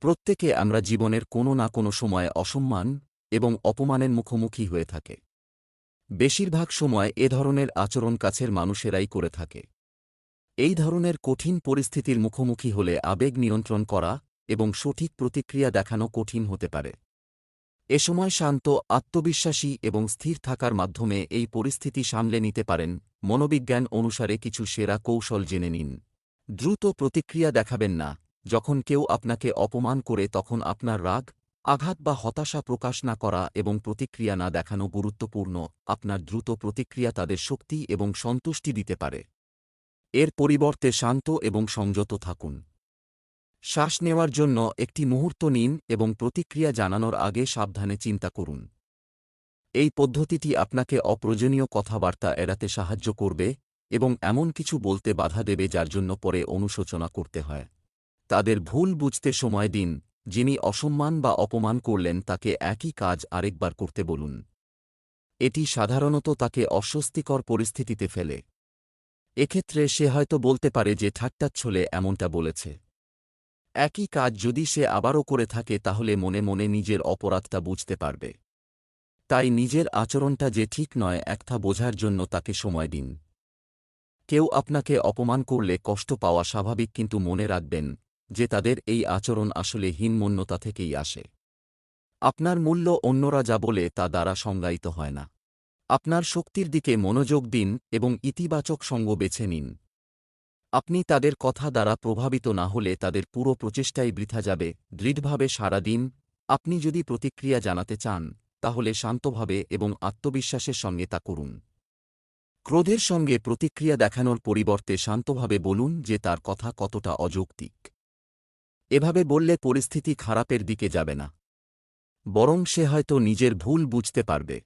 প্রত্যেকে আমরা জীবনের কোনো না কোনো সময়ে অসম্মান এবং অপমানের মুখোমুখি হয়ে থাকে। বেশিরভাগ সময় এ ধরনের আচরণ কাছের মানুষেরাই করে থাকে। এই ধরনের কঠিন পরিস্থিতির মুখোমুখি হলে আবেগ নিয়ন্ত্রণ করা এবং সঠিক প্রতিক্রিয়া দেখানো কঠিন হতে পারে। এ সময় শান্ত, আত্মবিশ্বাসী এবং স্থির থাকার মাধ্যমে এই পরিস্থিতি সামলে নিতে পারেন, মনোবিজ্ঞান অনুসারে কিছু সেরা কৌশল জেনে নিন। দ্রুত প্রতিক্রিয়া দেখাবেন না। যখন কেউ আপনাকে অপমান করে তখন আপনার রাগ, আঘাত বা হতাশা প্রকাশ না করা এবং প্রতিক্রিয়া না দেখানো গুরুত্বপূর্ণ, আপনার দ্রুত প্রতিক্রিয়া তাদের শক্তি এবং সন্তুষ্টি দিতে পারে। এর পরিবর্তে শান্ত এবং সংযত থাকুন। শ্বাস নেওয়ার জন্য একটি মুহূর্ত নিন এবং প্রতিক্রিয়া জানানোর আগে সাবধানে চিন্তা করুন। এই পদ্ধতিটি আপনাকে অপ্রয়োজনীয় কথাবার্তা এড়াতে সাহায্য করবে এবং এমন কিছু বলতে বাধা দেবে যার জন্য পরে অনুশোচনা করতে হয়। তাদের ভুল বুঝতে সময় দিন, যিনি অসম্মান বা অপমান করলেন তাকে একই কাজ আরেকবার করতে বলুন। এটি সাধারণত তাকে অস্বস্তিকর পরিস্থিতিতে ফেলে। এক্ষেত্রে সে হয়তো বলতে পারে যে ঠাট্টাচ্ছলে এমনটা বলেছে। একই কাজ যদি সে আবারও করে থাকে তাহলে মনে মনে নিজের অপরাধটা বুঝতে পারবে। তাই নিজের আচরণটা যে ঠিক নয় একটা বোঝার জন্য তাকে সময় দিন। কেউ আপনাকে অপমান করলে কষ্ট পাওয়া স্বাভাবিক কিন্তু মনে রাখবেন যে তাদের এই আচরণ আসলে হীনমন্যতা থেকেই আসে। আপনার মূল্য অন্যরা যা বলে তা দ্বারা সংজ্ঞায়িত হয় না। আপনার শক্তির দিকে মনোযোগ দিন এবং ইতিবাচক সঙ্গ বেছে নিন। আপনি তাদের কথা দ্বারা প্রভাবিত না হলে তাদের পুরো প্রচেষ্টাই বৃথা যাবে, দৃঢ়ভাবে সারা দিন। আপনি যদি প্রতিক্রিয়া জানাতে চান, তাহলে শান্তভাবে এবং আত্মবিশ্বাসের সঙ্গে তা করুন। ক্রোধের সঙ্গে প্রতিক্রিয়া দেখানোর পরিবর্তে শান্তভাবে বলুন যে তার কথা কতটা অযৌক্তিক। এভাবে বললে পরিস্থিতি খারাপের দিকে যাবে না। বরং সে হয়তো নিজের ভুল বুঝতে পারবে।